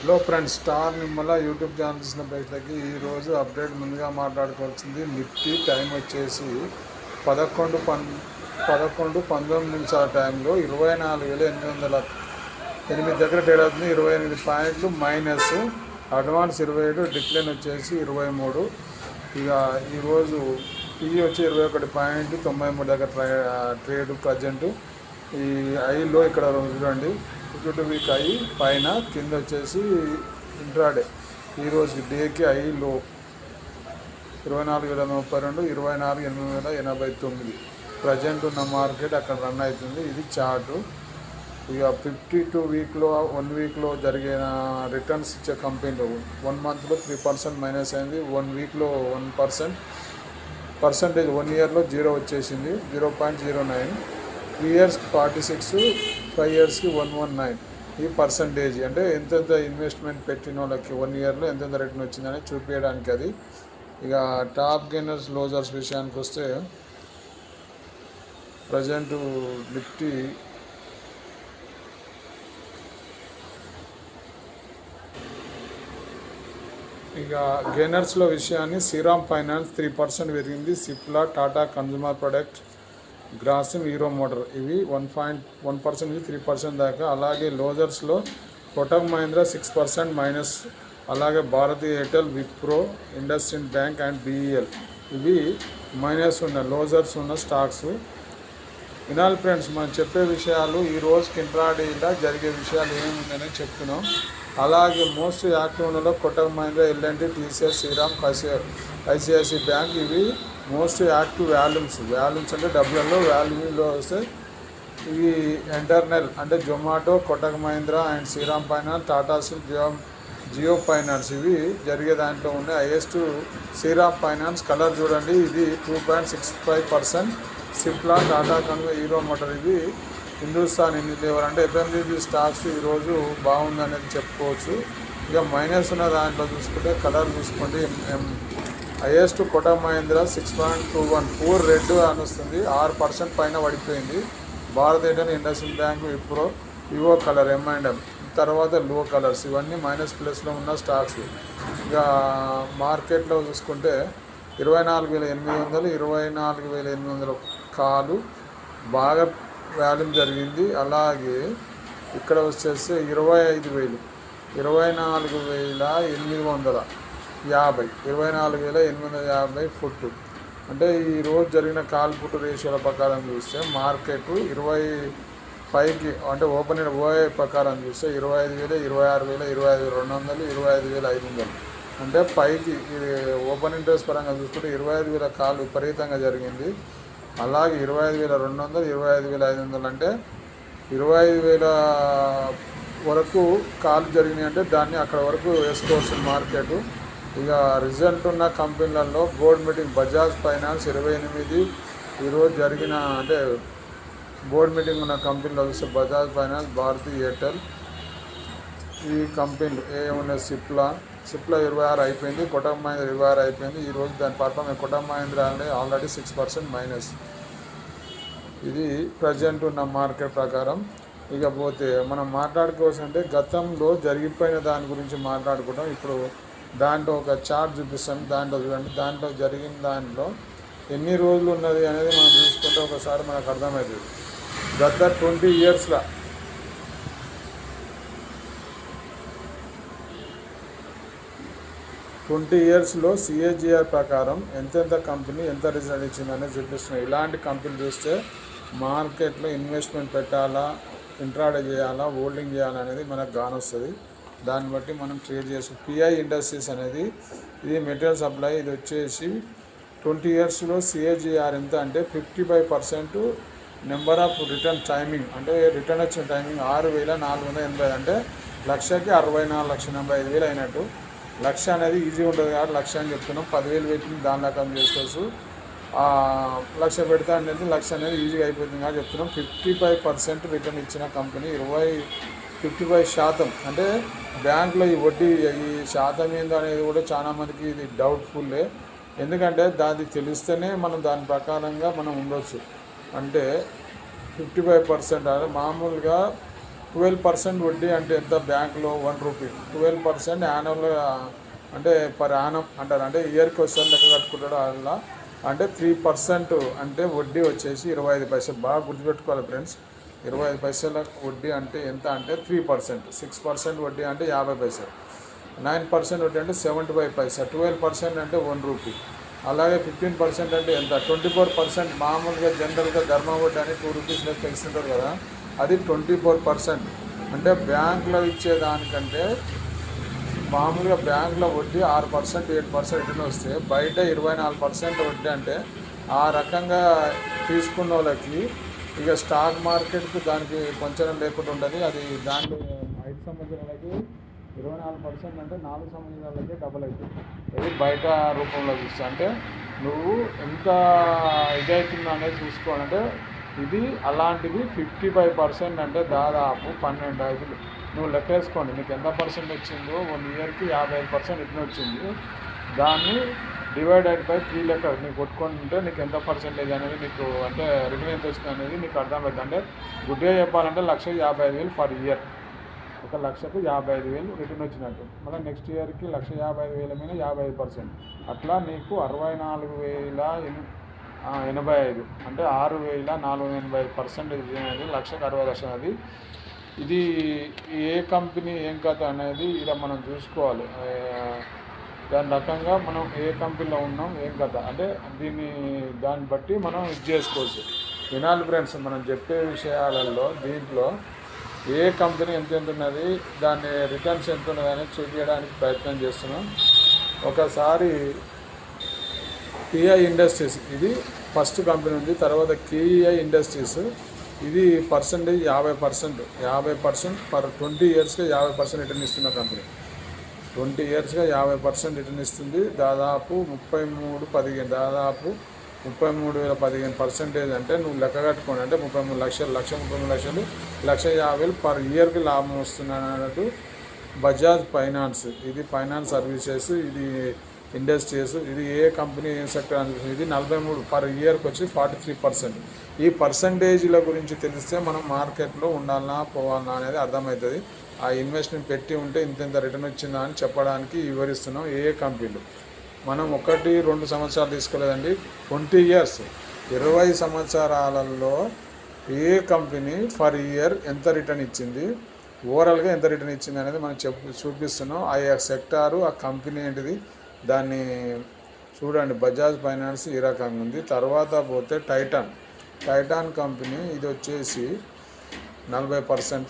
Hello friends star Nimmala YouTube channel చూసిన ప్రజలకి ఈరోజు అప్డేట్ ముందుగా మాట్లాడుకోవాల్సింది నిఫ్టీ టైం వచ్చేసి పదకొండు పన్ పదకొండు పంతొమ్మిది నిమిషాల టైంలో ఇరవై నాలుగు వేల ఎనిమిది వందల ఎనిమిది దగ్గర ట్రేడ్ అవుతుంది. ఇరవై ఎనిమిది పాయింట్లు మైనస్ అడ్వాన్స్ ఇరవై ఏడు డిక్లైన్ వచ్చేసి ఇరవై మూడు. ఇక ఈరోజు పీ వచ్చి ఇరవై ఒకటి పాయింట్ తొంభై మూడు దగ్గర ట్రేడ్ ప్రజెంట్ ఈ ఐలో ఇక్కడ చూడండి. ఫిఫ్టీ వీక్ ఐ పైన కింద వచ్చేసి ఇంట్రాడే. ఈరోజు డేకి ఐలో ఇరవై నాలుగు వేల ముప్పై రెండు ఇరవై నాలుగు ఎనిమిది వేల ఎనభై తొమ్మిది. ప్రజెంట్ ఉన్న మార్కెట్ అక్కడ రన్ అవుతుంది. ఇది చార్టు ఇక ఫిఫ్టీ టూ వీక్లో వన్ వీక్లో జరిగిన రిటర్న్స్ ఇచ్చే కంపెనీలు. వన్ మంత్లో త్రీ పర్సెంట్ మైనస్ అయింది. వన్ వీక్లో వన్ పర్సెంట్. పర్సంటేజ్ వన్ ఇయర్లో జీరో వచ్చేసింది. Zero point zero nine. Three years forty six. Five ఇయర్స్కి వన్ వన్ నైన్ ఈ పర్సంటేజ్ అంటే ఎంతెంత ఇన్వెస్ట్మెంట్ పెట్టిన వాళ్ళకి వన్ ఇయర్లో ఎంతెంత రిటర్న్ వచ్చిందని చూపించడానికి అది. ఇక టాప్ గెయినర్స్ లోజర్స్ విషయానికి వస్తే ప్రజెంట్ నిఫ్టీ ఇక గెయినర్స్లో విషయాన్ని శ్రీరామ్ ఫైనాన్స్ త్రీ పర్సెంట్ పెరిగింది. Cipla Tata consumer product Grasim Hero Motor. ఇవి వన్ పాయింట్ వన్ పర్సెంట్ నుంచి త్రీ పర్సెంట్ దాకా. అలాగే లోజర్స్లో Kotak Mahindra six percent minus. అలాగే Bharti Airtel Wipro IndusInd bank and BEL. ఇవి మైనస్ ఉన్న లోజర్స్ ఉన్న స్టాక్స్. వినాలి ఫ్రెండ్స్ మనం చెప్పే విషయాలు ఈ రోజు కింట్రాడీలా జరిగే విషయాలు ఏముందని చెప్తున్నాం. అలాగే మోస్ట్ యాక్టివ్ ఉన్నలో కొట్టక మహీంద్రా ఎల్ఎన్టీ టీసీఎస్ శ్రీరామ్ కసి ఐసిఐసి బ్యాంక్. ఇవి మోస్ట్ యాక్టివ్ వాల్యూమ్స్. వాల్యూమ్స్ అంటే డబ్బులలో వాల్యూలో వస్తే ఇవి ఇంటర్నల్ అంటే Zomato Kotak Mahindra and Shriram finance Tata steel Jio Jio finance ఇవి జరిగే దాంట్లో ఉన్నాయి. హైయెస్ట్ శ్రీరామ్ ఫైనాన్స్ కలర్ చూడండి. ఇది two point six five percent. Cipla Tata convey hero motor ఇవి హిందుస్థాన్ లేవర్. అంటే ఎఫ్ఎంజీజీ స్టాక్స్ ఈరోజు బాగుందనేది చెప్పుకోవచ్చు. ఇక మైనస్ ఉన్న దాంట్లో చూసుకుంటే కలర్ చూసుకోండి. Highest Kotak Mahindra six point two one poor red అని వస్తుంది. ఆరు పర్సెంట్ పైన పడిపోయింది. Bharat Airtel industrial bank Wipro Vivo colour ఎం తర్వాత లో కలర్స్. ఇవన్నీ మైనస్ ప్లస్లో ఉన్న స్టాక్స్. ఇక మార్కెట్లో చూసుకుంటే ఇరవై నాలుగు వేల ఎనిమిది వందలు ఇరవై నాలుగు వేల ఎనిమిది వందల కాలు బాగా వాల్యూమ్ జరిగింది. అలాగే ఇక్కడ వచ్చేసి ఇరవై ఐదు వేలు ఇరవై నాలుగు వేల ఎనిమిది వందల యాభై ఇరవై నాలుగు వేల ఎనిమిది వందల యాభై ఫుట్. అంటే ఈ రోజు జరిగిన కాల్ పుట్ రేషియోల ప్రకారం చూస్తే మార్కెట్ ఇరవై పైకి అంటే ఓపెన్ ఓఐ ప్రకారం చూస్తే ఇరవై ఐదు వేల ఇరవై ఆరు వేల ఇరవై ఐదు రెండు వందలు ఇరవై ఐదు వేల ఐదు వందలు. అంటే పైకి ఇది ఓపెన్ ఇంట్రెస్ట్ పరంగా చూసుకుంటే ఇరవై ఐదు వేల కాలు విపరీతంగా జరిగింది. అలాగే ఇరవై ఐదు వేల రెండు వందలు ఇరవై ఐదు వేల ఐదు వందలు అంటే ఇరవై ఐదు వేల వరకు కాలు జరిగినాయి అంటే దాన్ని అక్కడ వరకు వేసుకోవచ్చు మార్కెట్. ఇక రిజల్ట్ ఉన్న కంపెనీలలో బోర్డు మీటింగ్ బజాజ్ ఫైనాన్స్ ఇరవై ఎనిమిది ఈరోజు జరిగిన అంటే బోర్డు మీటింగ్ ఉన్న కంపెనీలో చూస్తే బజాజ్ ఫైనాన్స్ భారతి ఎయిర్టెల్. ఈ కంపెనీలు ఏమున్నాయి సిప్లా సిప్లా ఇరవై ఆరు అయిపోయింది కొటక్ మహేంద్ర ఇరవై ఆరు అయిపోయింది. ఈరోజు దాని పర్ఫార్మెన్స్ కొటక్ మహేంద్ర అనేది ఆల్రెడీ సిక్స్ పర్సెంట్ మైనస్ ఇది ప్రజెంట్ ఉన్న మార్కెట్ ప్రకారం. ఇకపోతే మనం మాట్లాడుకోవాల్సి అంటే గతంలో జరిగిపోయిన దాని గురించి మాట్లాడుకుంటాం. ఇప్పుడు దాంట్లో ఒక చార్ట్ చూపిస్తాను దాంట్లో చూడండి దాంట్లో జరిగిన దాంట్లో ఎన్ని రోజులు ఉన్నది అనేది మనం చూసుకుంటే ఒకసారి మనకు అర్థమవుతుంది. గత ట్వంటీ ఇయర్స్లో ట్వంటీ ఇయర్స్లో సిఏజిఆర్ ప్రకారం ఎంతెంత కంపెనీ ఎంత రిజల్ట్ ఇచ్చిందనేది చూపిస్తున్నాయి. ఇలాంటి కంపెనీ చూస్తే మార్కెట్లో ఇన్వెస్ట్మెంట్ పెట్టాలా ఇంట్రాడే చేయాలా హోల్డింగ్ చేయాలా అనేది మనకు గానొస్తుంది. దాన్ని బట్టి మనం ట్రేడ్ చేస్తాం. పిఐ ఇండస్ట్రీస్ అనేది ఇది మెటీరియల్ సప్లై ఇది వచ్చేసి ట్వంటీ ఇయర్స్లో సిఏజీఆర్ ఎంత అంటే fifty five percent number of return timing అంటే రిటర్న్ వచ్చిన టైమింగ్ ఆరు వేల నాలుగు వందల ఎనభై అంటే లక్షకి అరవై నాలుగు లక్ష ఎనభై ఐదు వేలు అయినట్టు. లక్ష అనేది ఈజీ ఉంటుంది కాబట్టి లక్ష అని చెప్తున్నాం. పదివేలు పెట్టి దాని రకం చేసుకోవచ్చు. లక్ష పెడతా అనేది లక్ష అనేది ఈజీగా అయిపోతుంది కాబట్టి చెప్తున్నాం. ఫిఫ్టీ ఫైవ్ పర్సెంట్ రిటర్న్ ఇచ్చిన కంపెనీ ఇరవై ఫిఫ్టీ ఫైవ్ శాతం. అంటే బ్యాంకులో ఈ వడ్డీ ఈ శాతం ఏందో అనేది కూడా చాలా మందికి ఇది డౌట్ఫుల్లే. ఎందుకంటే దాన్ని తెలిస్తేనే మనం దాని ప్రకారంగా మనం ఉండొచ్చు. అంటే ఫిఫ్టీ ఫైవ్ పర్సెంట్ అంటే మామూలుగా ట్వెల్వ్ పర్సెంట్ వడ్డీ అంటే ఎంత బ్యాంక్లో? One rupee. Twelve percent annual అంటే పర్ యానం అంటారు. అంటే ఇయర్కి వస్తుంది లెక్క కట్టుకుంటాడు అలా? అంటే త్రీ పర్సెంట్ అంటే వడ్డీ వచ్చేసి ఇరవై ఐదు పైసలు. బాగా గుర్తుపెట్టుకోవాలి ఫ్రెండ్స్. ఇరవై ఐదు పైసల వడ్డీ అంటే ఎంత అంటే త్రీ పర్సెంట్ సిక్స్ పర్సెంట్ వడ్డీ అంటే యాభై పైసలు. నైన్ పర్సెంట్ వడ్డీ అంటే seventy five paisa twelve percent అంటే వన్ రూపీ అలాగే ఫిఫ్టీన్ పర్సెంట్ అంటే ఎంత? ట్వంటీ ఫోర్ పర్సెంట్ మామూలుగా జనరల్గా ధర్మ వడ్డీ అని టూ రూపీస్ లెక్క ఇస్తుంటారు కదా అది ట్వంటీ ఫోర్ పర్సెంట్ అంటే బ్యాంకులో ఇచ్చే దానికంటే మామూలుగా బ్యాంకులో వడ్డీ ఆరు పర్సెంట్ ఏడు పర్సెంట్ రిటర్న్ వస్తే బయట ఇరవై నాలుగు పర్సెంట్ వడ్డీ అంటే ఆ రకంగా తీసుకున్న వాళ్ళకి ఇక స్టాక్ మార్కెట్కి దానికి కొంచెం లేకుండా ఉండదు. అది దాంట్లో ఐదు సంవత్సరాలకి ఇరవై నాలుగు పర్సెంట్ అంటే నాలుగు సంవత్సరాలకి డబుల్ అవుతుంది ఇది బయట రూపంలో చూస్తే అంటే నువ్వు ఎంత ఇదవుతుందో అనేది చూసుకోవాలంటే ఇది అలాంటిది ఫిఫ్టీ ఫైవ్ పర్సెంట్ అంటే దాదాపు పన్నెండు ఐదులు. నువ్వు లెక్కేసుకోండి నీకు ఎంత పర్సెంట్ వచ్చిందో వన్ ఇయర్కి యాభై ఐదు పర్సెంట్ ఇట్లా వచ్చింది. దాన్ని డివైడెడ్ బై త్రీ లెక్క నీకు కొట్టుకుంటే నీకు ఎంత పర్సెంటేజ్ అనేది నీకు అంటే రిటర్న్ ఎంత వస్తుంది అనేది నీకు అర్థమవుతుంది అంటే గుడ్డిగా చెప్పాలంటే లక్ష యాభై ఐదు వేలు ఫర్ ఇయర్ ఒక లక్షకు యాభై ఐదు వేలు రిటర్న్ వచ్చినట్టు. మళ్ళీ నెక్స్ట్ ఇయర్కి లక్ష యాభై ఐదు వేల మీద యాభై ఐదు పర్సెంట్. అట్లా నీకు అరవై నాలుగు వేల ఎనభై ఐదు. అంటే ఆరు వేల నాలుగు వందల ఎనభై ఐదు పర్సెంటేజ్ అనేది లక్షకు అరవై లక్షలు అది. ఇది ఏ కంపెనీ ఏం కథ అనేది ఇలా మనం చూసుకోవాలి. దాని రకంగా మనం ఏ కంపెనీలో ఉన్నాం ఏం కదా అంటే దీన్ని దాన్ని బట్టి మనం ఇది చేసుకోవచ్చు. వినాలి ఫ్రెండ్స్ మనం చెప్పే విషయాలలో దీంట్లో ఏ కంపెనీ ఎంత ఎంత ఉన్నది దాని రిటర్న్స్ ఎంత ఉన్నది అనేది చూపించడానికి ప్రయత్నం చేస్తున్నాం. ఒకసారి పిఐ ఇండస్ట్రీస్ ఇది ఫస్ట్ కంపెనీ ఉంది. తర్వాత కేఈఐ ఇండస్ట్రీస్ ఇది పర్సంటేజ్ యాభై పర్సెంట్ యాభై పర్సెంట్ పర్ ట్వంటీ ఇయర్స్కి యాభై పర్సెంట్ రిటర్న్ ఇస్తున్న కంపెనీ. ట్వంటీ ఇయర్స్గా యాభై పర్సెంట్ రిటర్న్ ఇస్తుంది. దాదాపు ముప్పై మూడు పదిహేను దాదాపు ముప్పై మూడు వేల పదిహేను పర్సెంటేజ్ అంటే నువ్వు లెక్క కట్టుకోండి. అంటే ముప్పై మూడు లక్షలు లక్ష ముప్పై మూడు లక్షలు లక్ష యాభై వేలు పర్ ఇయర్కి లాభం వస్తుంది అన్నట్టు బజాజ్ ఫైనాన్స్ ఇది ఫైనాన్స్ సర్వీసెస్ ఇది ఇండస్ట్రీస్ ఇది ఏ కంపెనీ ఏ సెక్టర్ అని ఇది నలభై మూడు పర్ ఇయర్కి వచ్చి ఫార్టీ త్రీ పర్సెంట్. ఈ పర్సంటేజీల గురించి తెలిస్తే మనం మార్కెట్లో ఉండాలనా పోవాలనా అనేది అర్థమవుతుంది. ఆ ఇన్వెస్ట్మెంట్ పెట్టి ఉంటే ఇంత ఇంత రిటర్న్ వచ్చిందా అని చెప్పడానికి వివరిస్తున్నాం ఏ ఏ కంపెనీలు. మనం ఒకటి రెండు సంవత్సరాలు తీసుకోలేదండి. Twenty years. ఇరవై సంవత్సరాలలో ఏ కంపెనీ ఫర్ ఇయర్ ఎంత రిటర్న్ ఇచ్చింది? ఓవరాల్గా ఎంత రిటర్న్ ఇచ్చింది అనేది మనం చెప్పు చూపిస్తున్నాం. ఆ సెక్టారు ఆ కంపెనీ ఏంటిది? దాన్ని చూడండి బజాజ్ ఫైనాన్స్ ఈ రకంగా ఉంది. తర్వాత పోతే టైటాన్. టైటాన్ కంపెనీ ఇది వచ్చేసి నలభై పర్సెంట్